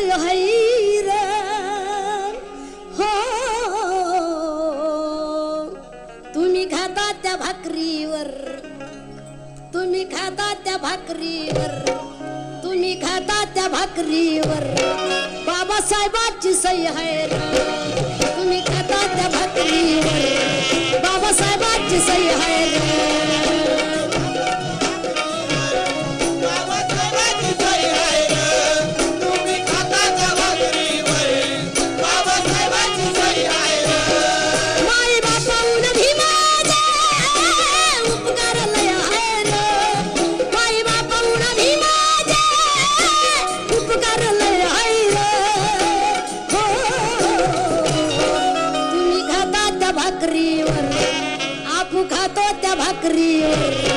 الغيرة हो तुम्ही खाता त्या भाकरीवर तुम्ही खाता त्या भाकरीवर तुम्ही खाता त्या भाकरीवर. बाबासाहेबाची सही आहे तुम्ही खाता त्या भाकरीवर. बाबासाहेबांची सही आहे भाकरीवर. आपू खातो त्या भाकरीवर.